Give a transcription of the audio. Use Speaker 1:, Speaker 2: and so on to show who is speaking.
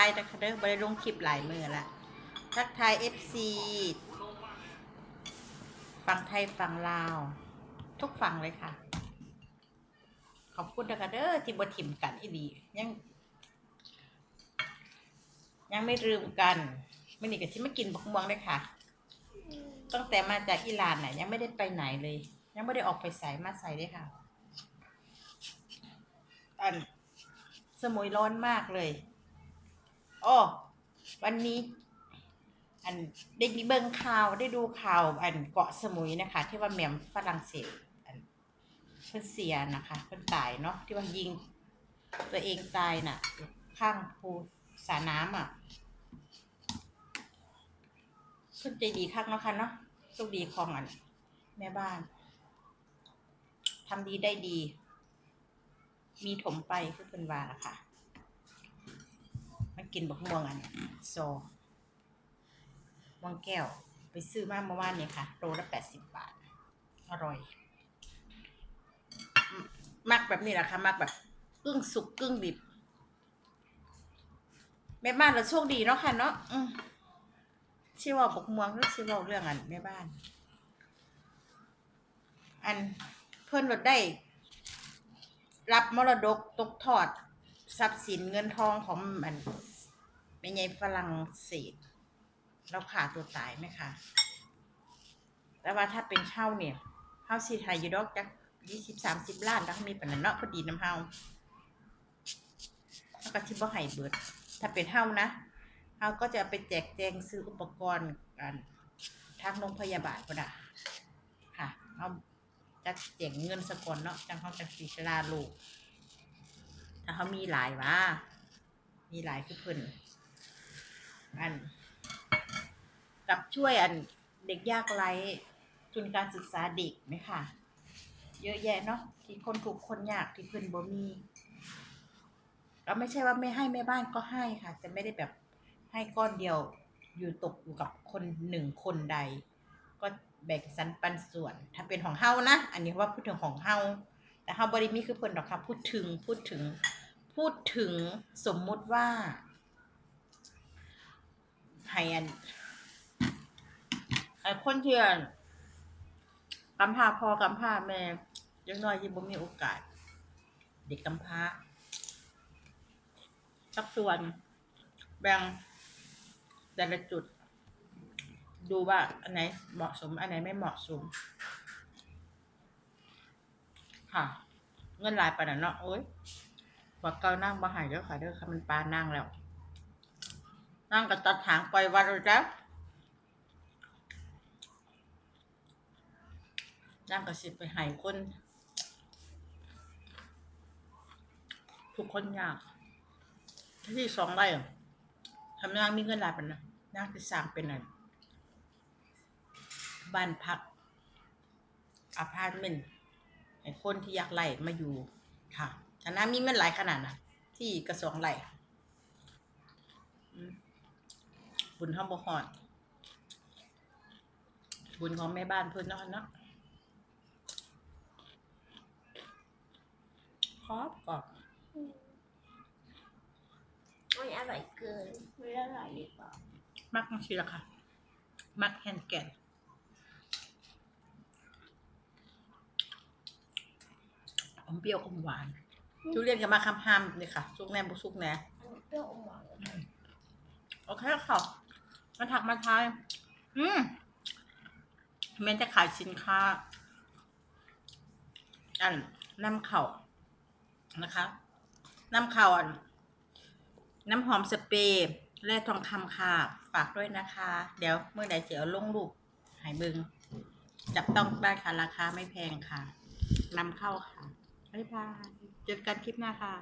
Speaker 1: ายนะคะเด้อบริลงคลิปหลายมือละทักทายเอฟซีฝั่งไทยฝั่งลาว ทุกฝั่งเลยค่ะ ขอบคุณนะคะเด้อที่บทิมกันอีดียัง ยังไม่ลืมกันไม่นี่ก็ชิมากินบักม่วงเลยค่ะ ตั้งแต่มาจากอิหร่านน่ะยังไม่ได้ไปไหนเลย ยังไม่ได้ออกไปใส่มาใส่เลยค่ะ อันสมุยร้อนมากเลย อ้อวันนี้ อันได้มีเบิ่งข่าวได้ดูข่าวอันเกาะสมุยนะคะ ที่ว่าแหม่มฝรั่งเศสอันเพิ่นเสียนะคะเพิ่นตายเนาะที่ว่ายิง ตัวเองตายน่ะ ข้างภูสระน้ำอะเพิ่นใจดีคักเนาะค่ะเนาะโชคดีของอัน แม่บ้านทำดีได้ดี มีถมไปคือเพิ่นว่าล่ะค่ะ กินบักม่วงอันนี้โซม่วงแก้ว ไปซื้อมาเมื่อวานนี่ยค่ะ โลละแปดสิบบาท อร่อย มักแบบนี้แหละค่ะ มักแบบกึ่งสุกกึ่งดิบ แม่บ้านเราโชคดีเนาะค่ะเนาะชื่อว่าบกม่วงหรือชื่อว่าเรื่องอันแม่บ้าน อันเพิ่อนลดได้ รับมรดกตกทอดทรัพย์สินเงินทองของมัน ไม่ใช่ฝรั่งเศสเราขาดตัวตายไหมคะ แต่ว่าถ้าเป็นเช่าเนี่ยเฮาสิไทยอยู่ดอกจักยี่สิบสามสิบล้านแล้วมีปานนั้นเนาะพอดีน้ำเฮาแล้วก็ที่บ่ให้เบิด ถ้าเป็นเฮานะเฮาก็จะไปแจกแจงซื้ออุปกรณ์กันทางโรงพยาบาลก็ได้ค่ะเอาจะเจ๋งเงินสกลเนาะจังเขาจะสีชลาลูก ถ้าเขามีหลายว่า มีหลายคือเพิ่น อัน กับช่วยอันเด็กยากไร้ทุนการศึกษาเด็กไหมค่ะ เยอะแยะเนาะที่คนถูกคนยากที่เพิ่อนบ่มีก็ไม่ใช่ว่าไม่ให้แม่บ้านก็ให้ค่ะแต่ไม่ได้แบบให้ก้อนเดียวอยู่ตกอยู่กับคนหนึ่งคนใด ก็แบ่งสรรปันส่วน ถ้าเป็นของเฮานะ อันนี้ว่าพูดถึงของเฮาแต่เฮาบริมีคือเพิ่นดอกค่ะพูดถึงพูดถึง พูดถึงสมมุติว่า ให้อันไอ้คนที่อันกำพร้าพ่อกำพร้าแม่ยังน้อยที่บ่มีโอกาส เด็กกำพร้าสักส่วน แบ่งแต่ละจุด ดูว่าอันไหนเหมาะสม อันไหนไม่เหมาะสม ค่ะ เงินหลายปานนั้นเนาะโอ้ยว่าเกานั่งบ่หายเด้อค่ะเด้อค่ะมันปานั่งแล้ว นั่งก็ตัดหางไปวัดเลยจ้ะนั่งก็สิไปหายคน ทุกคนยาก ที่สองไร่ทำนางมีเงินหลายเปานนะนางที่สางเป็นอะไรบ้านพักอพาร์ตเมนต์ให้คนที่อยากไล่มาอยู่ค่ะฐานะมีเงินหลายขนาดนะที่กระทรวงไล่อืม บุญห้องบฮอด บุญของแม่บ้านเพื่อนเนาะเนาะครอบกรอบ
Speaker 2: ไม่อร่อยเกินไม่อร่อยดีกว่า
Speaker 1: มักมังชีละค่ะ มักแฮนแก่นอมเปรี้ยวอมหวานทุเรียนกับมาคำห้ามเลยค่ะซุกแน่บุซุกแน่
Speaker 2: อันนี้เปรี้ยวอมหวาน
Speaker 1: โอเคค่ะ มาถักมาทาย อืมแม้จะขายสินค้า อันนำเข่านะคะนำเข่าอันน้ำหอมสเปรย์แร่ทองคำค่ะ ฝากด้วยนะคะ เดี๋ยวเมื่อใดจะเอาลงรูปหายบึง จับต้องได้ค่ะ ราคาไม่แพงค่ะนำเข้าค่ะ บ๊ายบาย เจอกันคลิปหน้าค่ะ